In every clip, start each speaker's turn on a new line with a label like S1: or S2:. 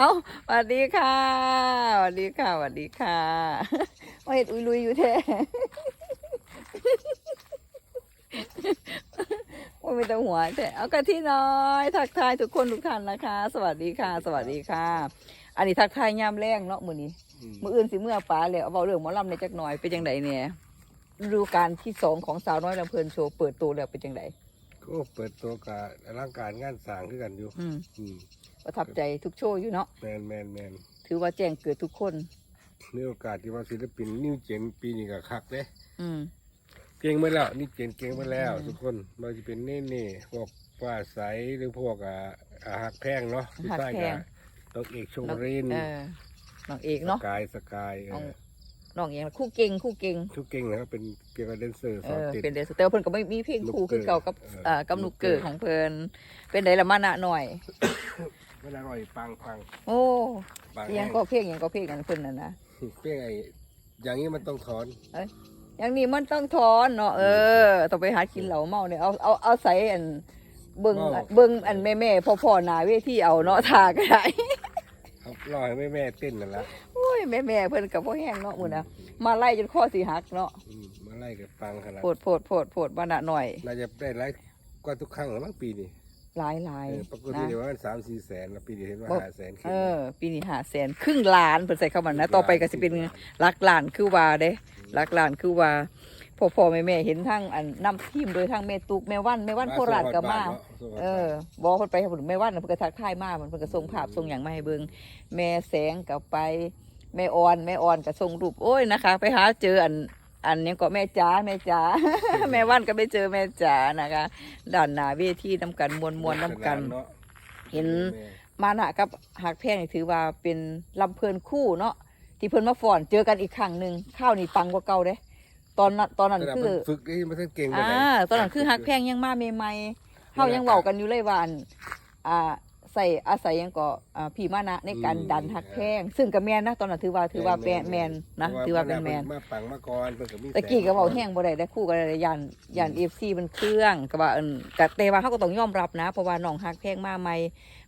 S1: เอ้าสวัสดีค่ะสวัสดีค่ะสวัสดีค่ะมาเห็ดอุยลุยอยู่แท้โอ้ยไม่ต้องหัวแต่เอากะที่น้อย ทักทายทุกคนทุกท่านนะคะ สวัสดีค่ะ สวัสดีค่ะ อันนี้ทักทายยามแรงเนาะมื้อนี้
S2: อืม
S1: มื้ออื่นสิเมื่อป๋าแล้วเอาเบาเรื่องหมอลำในอยจักหน่อยเป็นจังไดเนี่ยฤดูกาลที่สองของสาวน้อยลำเพลินโชว์เปิดตัวแล้วเป็นจังได
S2: ก็เปิดตัวกับร่างการงานสร้างขึ้นกันอยู่
S1: อืม
S2: อืม
S1: ประทับใจทุกโชว์อยู่เนาะ
S2: แมนแมนแมน
S1: ถือว่าแจ้งเกิดทุกคน
S2: มีโอกาสที่ว่าศิลปินนิวเจนปีนี้ก็คักเด้
S1: อืม
S2: เก่งมาแล้วนี่เจนเก่งมาแล้ว ทุกคนไมันจะเป็นเน่เน่ๆพวกว่าใสหรือพวกอ่าอาหักแพงเนาะที่ใต้กับน้องเอกชงรินทร์
S1: เออน้องเอกเนาะ
S2: สกายสกายเอ
S1: น้อง
S2: อ
S1: น้องเอกคู่เก่งคู่เก่ง
S2: ทุกเก่งนะครับเป็นเกี่ยวกับแดนเซอร์
S1: เอ
S2: สอน
S1: อ
S2: ติด
S1: เป็นเดซเตอร์เพิ่นก็ไม่มีเพลงคู่
S2: ลูกเกิด
S1: คือเก่ากับ
S2: เออ
S1: เอ่อกับ
S2: ลู
S1: ลู
S2: ก
S1: ก
S2: เกิ
S1: เกิ
S2: ด
S1: ดของเพิ่นเป็นไดละมานะหน่อย
S2: เวลาอ่อยปังปัง
S1: โอ้
S2: ปัง
S1: ยังก็เพลงยังก็เพลงกันเพิ่นน่ะนะ
S2: เปี้ยงไอ้อย่างนี้มันต้องถอน
S1: อย่างนี้มันต้องถอนเนาะเออต้องไปหากินเหล้าเมาเนี่ยเอาเอาเอาใส่อันเบิ่งเบิ่งอันแม่แม่ๆพ่อๆหน้าเวทีเอาเนาะทาก็ได้
S2: เอารอให้แม่แม่เต้นนั่นละ
S1: โอ้ยแม่แม่ๆเพิ่นก็บ่แห้งเนาะมื้อนะมาไล่จนข้อสิหักเนาะ
S2: อืมมาไล่กับฟังขนาด
S1: โพดโพดโพดโพดมานะหน่อย
S2: น่าจะได้ไลฟ์กว่าทุกครั้งแล้วมั้งปีนี้
S1: หลายหลาย
S2: เออปกติ
S1: นะ
S2: เดี๋ยวว่าสามสี่แสนแล้วปีนี้เห็นว่า
S1: บอก
S2: ห้าแสนขึ้
S1: เอนอปีนี้หาแสนครึ่งล้านเพิ่นใส่เข้ามานะ ต่อไปก็สิเป็นหลักล้านคือว่าเด้หลักล้านคือว่าพ่อพ่อแม่แม่เห็นทั้งอันนํทีมโดยทั้งแม่ตุกแม่วันแม่วันโคราชก็มา เออบอกเพิ่นไปให้เพิ่นแม่วันน่ะเพิ่นก็ทักทายมาเพิ่นก็ส่งภาพส่งหยังมาให้เบิ่งแม่แสงก็ไปแม่ออนแม่ออนก็ส่งรูปโอ้ยนะคะ ไปหาเจออัน อันนี้ก็แม่จ๋าแม่จ๋าแม่วันก็ไปเจอแม่จ๋านะคะด้านหน้าเวทีนํกันมวนๆนํกัน
S2: เนาะ
S1: เห็นมานะกับหักแพงนี่ถือว่าเป็นลำเพลินคู่เนาะที่เพิ่นมาฟ้อนเจอกันอีกครั้งหนึ่งข้าวนี่ปังกว่าเก่าเด้ ตอนนั้นตอนนั้น
S2: แต่
S1: คื
S2: มัน
S1: อ
S2: ฝึกได้มันเก่งไป
S1: อ่า
S2: ไหน
S1: ตอนนั้นคือหักแพงยังมาใหม่ๆเฮายังเว้ากันอยู่เลยว่าอันอ่า ใส่อาศัยยังก็อ่าพี่มานะในการดันหักแพงซึ่งก็แม่นนะตอนนั้นถือว่าถือว่าแมนแมนนะ ถือว่าเป็นแมน
S2: มาปังมาก่อนเพิ่นก็มี
S1: ตะกี้ก็เว้าแห้งบ่ได้ได้คู่กันได้ยันยัน FC มันเครื่องก็ว่าเอิ้นก็แต่ว่าเฮาก็ต้องยอมรับนะ เพราะว่าน้องฮักแพงมาใหม่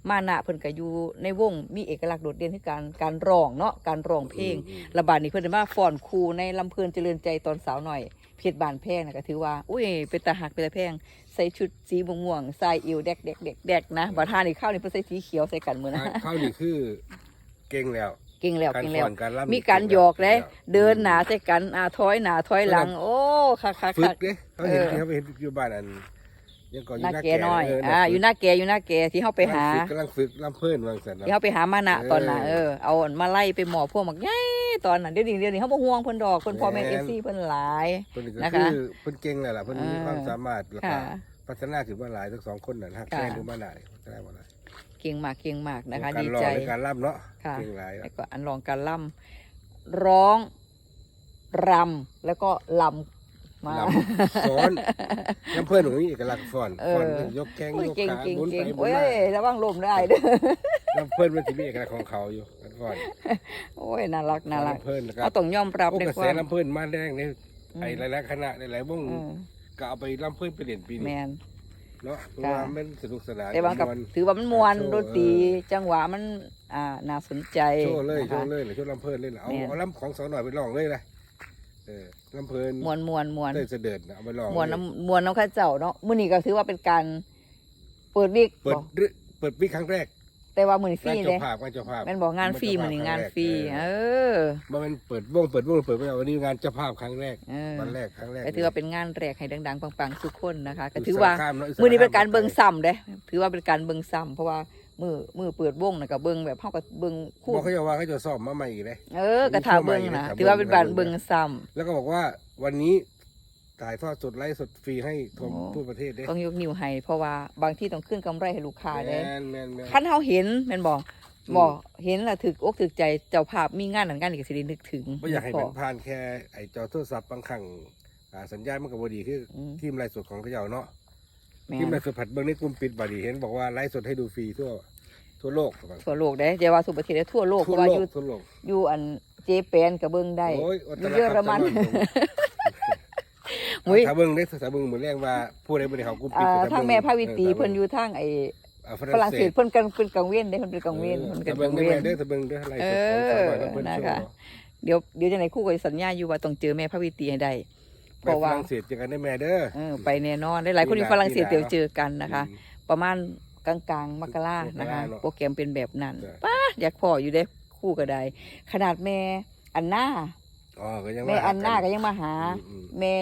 S1: มานะเพิ่นก็อยู่ในวงมีเอกลักษณ์โดดเด่นคือการการร้องเนาะการร้องเพลง
S2: อืม
S1: ระบาดนี้เพิ่นได้มาฟ้อนครูในลำเพลินเจริญใจตอนสาวหน่อย เพชรบานแพงนะก็ถือว่าอุ้ยเป็นตาหักเป็นตาแพงใส่ชุดสีม่วงๆใส่อิวแดกแดกแดกแดกนะบัดหานี่ข้าวนี่เพิ่นใส่สีเขียวใส่กันมื้อนะ
S2: อ่าเข้านี่คือเก่งแล้ว
S1: เก่งแล้ว
S2: การ
S1: เก่ง
S2: ส
S1: แล้ว
S2: อนการล่ำ
S1: มีการหยอกเลย
S2: ก่งแว
S1: เดินหนาใส่กันอ่าถอยหนาถอยหลัง โอ้คักคัก
S2: ฝึ
S1: คั
S2: ก
S1: ก
S2: เด้เขาเห็น
S1: เออ
S2: ที่เขาไปเห็นอยู่บ้านอัน ยังก่อนอ
S1: ห
S2: ยู่
S1: น้า
S2: หน้า
S1: แกน้อย
S2: เอ่า
S1: อยู่หน้าแกอยู่หน้าแกที่เฮาไปหา
S2: กำลังฝึกลำเพิ่นวางสัน
S1: ที่เฮาไปหามานะ
S2: เออ
S1: ตอนน่ะเออ เอามาไล่ไปหมอพวกมักใหญ่ตอนนั้นเดี๋ยวนี้เดี๋ยวนี้เฮาบ่ห่วงเพิ่นดอกเพิ่นพ่อแม่
S2: แม่น
S1: FC เพิ่นหลาย
S2: เพิ่นก็
S1: นะคะ
S2: คือเพิ่นเก่งแล้วล่ะเพิ่นมี
S1: เออ
S2: ความสามารถแล้วก็
S1: ค่ะ
S2: พัฒนาถึงว่าหลายทั้งสองคนน่ะฮัก
S1: ค่ะ
S2: แค่ดูมาหลายพัฒนามาหลาย
S1: เก่งมากเก่งมากนะคะ
S2: การ
S1: ดี
S2: ร้อง
S1: ใจ
S2: ในการล่ำเนาะ
S1: ค่ะ
S2: เก่งหลายอะ
S1: แล้วก็อันรองการล่ำร้องรำแล้วก็ลำ มา
S2: ลำฟ้อนลำเพิ่นของนี่เอกลักษณ์ฟ้อน
S1: เออ
S2: ฟ้อนยกแข้ง
S1: โอ้ย
S2: ยก
S1: เก่ง
S2: ขา
S1: เก่ง
S2: หมุน
S1: เก่ง
S2: ไปหมุ
S1: โอ้
S2: น
S1: ย
S2: มา
S1: ระวังลมได้เด้อ
S2: ลำเพิ่นมันจะมีเอกลักษณ์ของเขาอยู่ก่อน
S1: โอ้ยน่ารักน่ารัก
S2: ลำเพิ่นแล้วก็
S1: เราต้องยอมรับ
S2: โอ้
S1: ใน
S2: กระ
S1: ค
S2: แส
S1: วาม
S2: ลำเพิ่นมาแดงนี่
S1: อืม
S2: ไอ้หลายๆคณะหลายๆวง
S1: อืม
S2: ก็เอาไปลำเพิ่นไปเล่นปี
S1: แม
S2: นี้
S1: น
S2: เนาะเพราะ
S1: ค่ะ
S2: ว่ามันสนุกสนาน
S1: แต่ว่ากับ
S2: ม่วน
S1: ถือว่ามันมวน
S2: โชว์
S1: ดนตรี
S2: เออ
S1: จังหวะมันอ่าน่าสนใจ
S2: โชว์เลย
S1: นะ
S2: โช
S1: คะ
S2: ว์เลยเลยโชว์ลำเพลินเลยล่ะเอา
S1: แม่น
S2: เอาลำของสาวหน่อยไปลองเลยเลยเออ ลำเพลิน
S1: มวนมวนมวน
S2: เต้นเสด็จน่ะเอาไปลอง
S1: มวน
S2: เลย
S1: น้ำมวนน้ำข้าเจ้าเนาะมื้อนี้ก็ถือว่าเป็นการ เปิดวิก
S2: เปิด
S1: บ่
S2: รึเปิดวิครั้งแรก
S1: แต่ว่ามื้อนี้ฟ
S2: งา
S1: รี
S2: น
S1: เล
S2: เจ้ายภาพงานเจ้าภาพ
S1: แม่นบอกงานฟรีมื้อนี้งานฟรีเออ
S2: มันเป็นเปิดวงเปิดวงเปิดไม่เอาวันนี้งานเจ้าภาพครั้งแรก
S1: เออ
S2: วันแรกครั้งแรก
S1: ก็ถือว่าเป็นงานแรกให้ดังๆปังๆทุกคนนะคะ ก็
S2: ยู่
S1: ถือว่า
S2: สรคมเะ
S1: มื้อนี้เป็นการเบิ่งซ้ำเด้ ถือว่าเป็นการเบิ่งซ้ำเพราะว่า มือมือเปิดวงน่ะก็เบิ่งแบบเฮาก็เบิ่งคู่
S2: บอกเขาจะว่าเขาจะซ่อมมาใหม่อีกเลย
S1: เออกระถาเบิ่งนะ
S2: มีเข้ามาอีกนะ
S1: ถือว่าเป็นการ
S2: เบิ่
S1: เบิ่ง
S2: ง
S1: ซ้ำ
S2: แล้วก็บอกว่าวันนี้ถ่ายทอดสดไลฟ์สดฟรีให้ทม
S1: โอ้
S2: ทั่วประเทศเด้
S1: ต้องยกนิ้วให้เพราะว่าบางที่ต้องขึ้นกำไรให้ลูกค้า
S2: แม
S1: เด้
S2: นแมนแมน
S1: คันเฮาเห็นแม่นบ่
S2: อืม
S1: บ่เห็นแล้วถึกอกถึกใจเจ้าภาพมีงานนั้นงานนี้ก็สิได้นึกถึง
S2: ไม่อยากให้เป็นผ่านแค่ไอ้จอโทรศัพท์บางครั้งอ่าสัญญาณมันก็บ่ดีคือ
S1: อืม
S2: ทีมไลฟ์สดของเขาเจ้าเนาะ
S1: แม่
S2: ทีมไล
S1: น
S2: ฟ์สดผัดเบิ่งในกลุ่มปิดบ่ดีเห็นบอกว่าไลฟ์สดให้ดูฟรีทั่ว ทั่วโลก
S1: ทั่วโลกเด้อย่าว่าสุประเทศเด้ทั่วโลกเพ
S2: ทั่ว
S1: ราะว่า
S2: โล
S1: อกยู่
S2: ทั่วโลก
S1: อยู่อันเจแปนก็เบิ่งได้
S2: โอ้ย
S1: อยู่เยอรมัน
S2: มุ้ยถ้าเบิ่งได้ถ้าเบิ่งเหมือนแรงว่าผู้ใดบ่ได้เข้ากลุ่มปิด
S1: อ่า
S2: ก็จะ
S1: ทาง
S2: เบิ่
S1: แม่พาวิตรี
S2: ออ
S1: เพิ่นอยู่ทางไอ้
S2: อ่า
S1: ฝรั่งเศสเพิ่นกันเพิ่นกันเป็นกังเว้นได้เพิ่นเป็นกังเว้น
S2: เอ
S1: เพิ่
S2: อน
S1: กั
S2: ตะ
S1: น
S2: เบิ
S1: กั
S2: ง
S1: ง
S2: ได้
S1: เว้น
S2: แม่เด้อตะเบิงเด้ออะไร
S1: เอ
S2: สด
S1: อ
S2: ของสาวน้อยเพิ่น
S1: นะ
S2: โช
S1: คะ
S2: ว์
S1: เดี๋ยวเดี๋ยวจังไดครู่ก็สัญญาอยู่ว่าต้องเจอแม่พระวิตรีให้ได้ เพ
S2: ไป
S1: ราะ
S2: ฝ
S1: ว่า
S2: รั่งเศสเจอกันได้แม่เด้อ
S1: เออไปแน่นอนหลายๆคนอยู่ฝรั่งเศส
S2: ที่
S1: เดี๋ยว
S2: ลาว
S1: เจอกันนะคะ
S2: อืม
S1: ประมาณ กลางๆมกรานะคะ
S2: มกราเนอะ
S1: โปรแกรมเป็นแบบนั้น
S2: จ้ะ
S1: ป้าอยากพออยู่ได้คู่ก็ได้ ขนาดแม่อันหน้า
S2: อ๋อก็ยัง
S1: แม่
S2: ว่า
S1: อันหน้าก็ยังมาหา
S2: อืมอืม
S1: แม่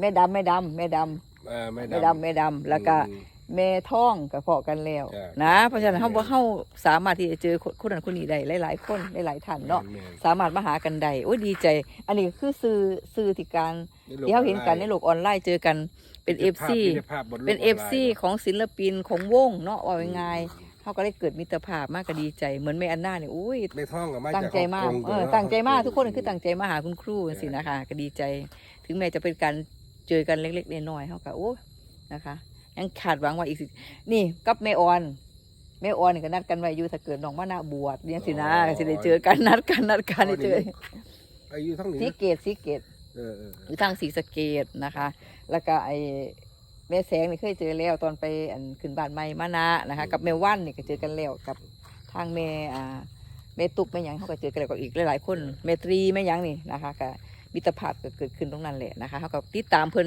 S1: แม่ดำแม่ดำแม่ดำ
S2: เออแม่
S1: แม่ดำแม่ดำแล้วก็
S2: อืม
S1: แม่ท้องก็พอกันแล้ว
S2: ใช่
S1: นะเพราะฉะนั้นเขาบ่เข้าสามารถที่จะเจอคนคนนั้นคนนี้ได้หลาย ๆ คนหลายๆท่านเนาะ
S2: แม่
S1: สามารถมาหากันได้โอ้ยดีใจ อันนี้คือสื่อสื่อที่การ
S2: ๆ
S1: ที่เขาเห็นกันในโลกออนไลน์เจอกันเป็นเอฟซี
S2: มีภาพบนโลก
S1: เป็น
S2: อ
S1: เอ
S2: อน
S1: ฟ
S2: ไลน์
S1: ซีของศิลปินของวงเนาะว่าง่ายๆเขาก็ได้เกิดมิตรภาพมากก็ดีใจ เหมือนแม่อันนาเนี่ยอุ้ย
S2: ในท้องกับมา
S1: ตั้ง
S2: จาก
S1: ใจมาก
S2: ฮ่อง
S1: เออ
S2: เนาะ
S1: ตั้งใจมาก
S2: ฮ่
S1: ทุกคนคือตั้งใจมาหาคุณครูสินะคะ ก็ดีใจ ถึงแม้จะเป็นการเจอกันเล็กๆน้อยๆเขาก็โอ้นะคะ ยังขาดหวังว่าอีกสินี่กับแม่ออนแม่ออนนี่ก็นัดกันไว้อยู่ถ้าเกิดน้องมานาบวชเนี่ยสินะสิได้เจอกันนัดกันนัดกันได้เจอ
S2: อายุเท่านี้
S1: สีเกตสีเกต
S2: เออเออ
S1: อยู่ทางสีสะเกตนะคะ แล้วก็ไอแม่แสงนี่เคยเจอแล้วตอนไปอันขึ้นบ้านใหม่มานะนะคะ กับแม่ว่านนี่ก็เจอกันแล้วกับทางแม่อ่าแม่ตุกแม่หยังเขาก็เจอกันแล้วกับอีกหลายๆคนแม่ตรีแม่หยังนี่นะคะก็มิตรภาพก็เกิดขึ้นตรงนั้นแหละนะคะเขาก็ติดตามเพิ่น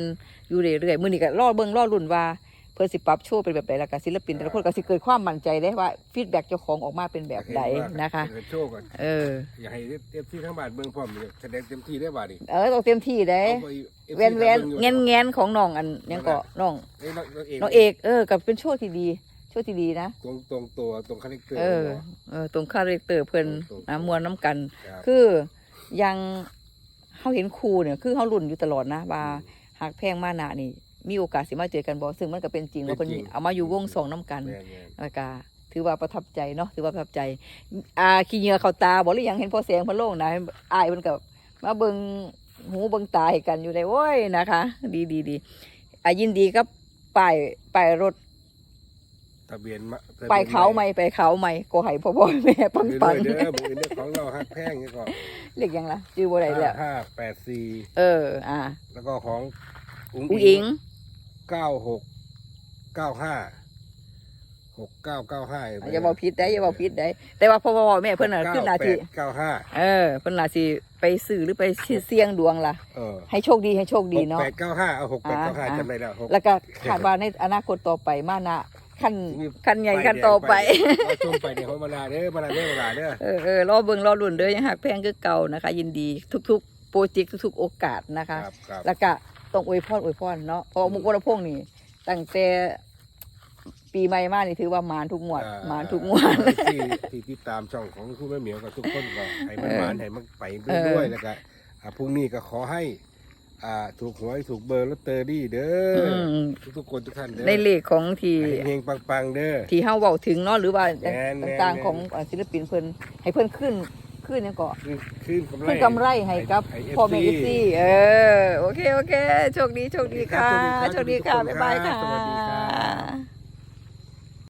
S1: อยู่เรื่อยๆมื้อนี้ก็รอเบิ่งรอรุ่นว่า เพิ่นสิปรับโชว์เป็นแบบใดแล้วก็ศิลปินแต่ละคนก็สิเกิดความมั่นใจได้ว่าฟีดแบ็กเจ้าของออกมาเป็นแบบใดนะคะ
S2: เออโชว์ก่อน
S1: เออ
S2: อยากให้เอฟซีทั้งบ้านเบิ่งพร้อมเลยแสดงเต็มที่ได้บ่าดิ
S1: เออต้องเต็มที่ได้
S2: อาไป FC
S1: แวนแวน
S2: บิ่อยู่
S1: เงนเงนๆของน้องอันยังก็น้อง
S2: เอ้ยน้องน้องเอก
S1: น้องเอกเออกับเป็นโชว์ที่ดีโชว์ที่ดีนะ
S2: ตรงตรงตัวตรงคาแรคเตอร์
S1: เออเออตรงคาแรคเตอร์เพิ่น
S2: ตรงๆ
S1: นะมวลน้ำกัน
S2: ครับ
S1: คือยังเขาเห็นครูเนี่ย คือเขารุ่นอยู่ตลอดนะว่าหากแพงมานะนี่ มีโอกาสสิมาเจอกันบ่ซึ่งมันก็เป็นจริงว่าเพิ่นเอามาอยู่วงสองน้ำกัน
S2: แม่นแม่น
S1: แล้วก็ถือว่าประทับใจเนาะถือว่าประทับใจอ่าขี้เหงื่อเข้าตาบ่หรือยังเห็นพอแสงพอโล่งนะอายมันกับมาเบิงหูเบิงตาให้กันอยู่เลยโอ้ยนะคะ ดีดีดีอะยินดีกับป้ายป้ายรถ
S2: ทะเบียนมะทะบียน
S1: ป้ายเขาใหม่ไปเขาใหม่ก็ให้พ่อพ่อแม่ปังปัง
S2: เรื่อยๆเด้อมือเด้อของเราฮักแพงนี่ก็
S1: เรียกยังล่ะชื่อบ่ได้แล้ว
S2: ห้าแปดสี่
S1: เออ อ่า
S2: แล้วก็ของ
S1: อุ้งอิง
S2: เก้าหกเก้าห้าหกเก้าเก้าห้า
S1: อย่าบอกผิดได้อย่าบอกผิดได้แต่ว่าพ่อพ่อแม่เพิ่นน่ะขึ้นหน้าที่
S2: เก้าห้า
S1: เออเพิ่นน่าสิไปซื้อหรือไปเสี่ยงดวงล่ะ
S2: เออ
S1: ให้โชคดีให้โชคดีเนาะ
S2: แปดเก้าห้าเอาหกแปดเก้าห้า
S1: อ่า
S2: จำได้แล้วหก
S1: แล้วก็คาดว่าในอนาคตต่อไปมานะขั้น
S2: มี
S1: ขั้นใหญ่ขั้นต่อไป
S2: เราชมไปเนี่ยเขามาลาเด้อมาลาเด้อมาลาเด้อ
S1: เออเออรอเบิ่งรอรุ่นเด้อยังหักแพงคือเก่านะคะ ยินดีทุก ๆ โปรเจกต์ทุกๆโอกาสนะคะ
S2: ครับครับ
S1: แล้วก็ ต้องอวยพรอวยพรเนาะเพราะว่ามุกวรพงษ์นี่ตั้งแต่ปีใหม่มานี่ถือว่ามานทุกงวด
S2: อ่
S1: มานทุกงวด
S2: ที่ที่ติดตามช่องของคุณแม่เหมียวกับทุกคนก็ให้มัน
S1: เออ
S2: หวานให้มันไป
S1: เออ
S2: ด้วยๆแล้วก็อ่าพรุ่งนี้ก็ขอให้ อ่าถูกหวยถูกเบอร์ลอตเตอรี่เด้อ
S1: อื
S2: อ
S1: ม
S2: ทุกๆคนทุกท่านเด้อ
S1: ในเลขของที่
S2: ให้เฮงๆปังๆเด้อ
S1: ที่เฮาเว้าถึงเนาะหรือว่า
S2: แม่นแม่น
S1: ต่าง
S2: แม่น
S1: ๆของอ่าศิลปินเพิ่นให้เพิ่นขึ้น ขึ้นเนี่ยก็
S2: คือคืนกำไร
S1: ขึ้นกำไรให้กับ
S2: ให้
S1: พ่อแม่
S2: FC
S1: เอฟซีเออโอเคโอเคโชคดีโชคดีค่ะ
S2: ครับ
S1: โชคดีค่ะ
S2: โชคดีครับ
S1: บ๊ายบายค่ะ
S2: สวัสดีครับ